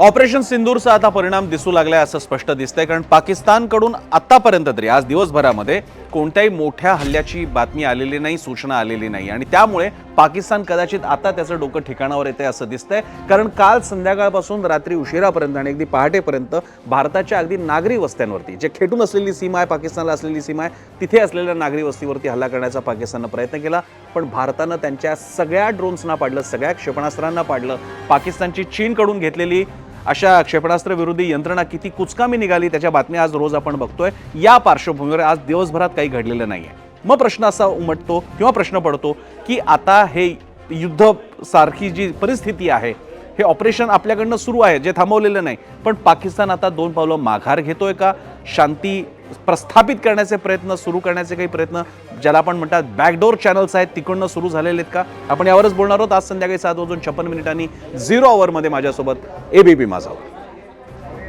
Operation सिंदूरचा आता परिणाम दिसू लागलाय असं स्पष्ट दिसतंय कारण पाकिस्तानकडून आतापर्यंत तरी आज दिवसभरामध्ये कोणत्याही मोठ्या हल्ल्याची बातमी आलेली नाही सूचना आलेली नाही. आणि त्यामुळे पाकिस्तान कदाचित आता त्याचं डोकं ठिकाणावर येते असं दिसतंय कारण काल संध्याकाळपासून रात्री उशिरापर्यंत आणि अगदी पहाटेपर्यंत भारताच्या अगदी नागरी वस्त्यांवरती जे खेटून असलेली सीमा आहे पाकिस्तानला असलेली सीमा आहे तिथे असलेल्या नागरी वस्तीवरती हल्ला करण्याचा पाकिस्ताननं प्रयत्न केला. पण भारतानं त्यांच्या सगळ्या ड्रोन्सना पाडलं सगळ्या क्षेपणास्त्रांना पाडलं. पाकिस्तानची चीनकडून घेतलेली अशा क्षेपणास्त्र विरोधी यंत्रणा किती कुचकामी निघाली त्याच्या बातम्या आज रोज आपण बघतोय. या पार्श्वभूमीवर आज दिवसभरात काही घडलेलं नाही आहे मग प्रश्न असा उमटतो किंवा प्रश्न पडतो की आता हे युद्ध सारखी जी परिस्थिती आहे हे ऑपरेशन आपल्याकडनं सुरू आहे जे थांबवलेलं नाही. पण पाकिस्तान आता दोन पावलं माघार घेतोय का? शांती प्रस्थापित करण्याचे प्रयत्न सुरू करण्याचे काही प्रयत्न ज्याला आपण म्हणतात बॅकडोर चॅनल्स आहेत तिकडनं सुरू झालेले आहेत का? आपण यावरच बोलणार आहोत. आज संध्याकाळी सात वाजून छप्पन मिनिटांनी झिरो आवरमध्ये माझ्यासोबत एबीपी माझा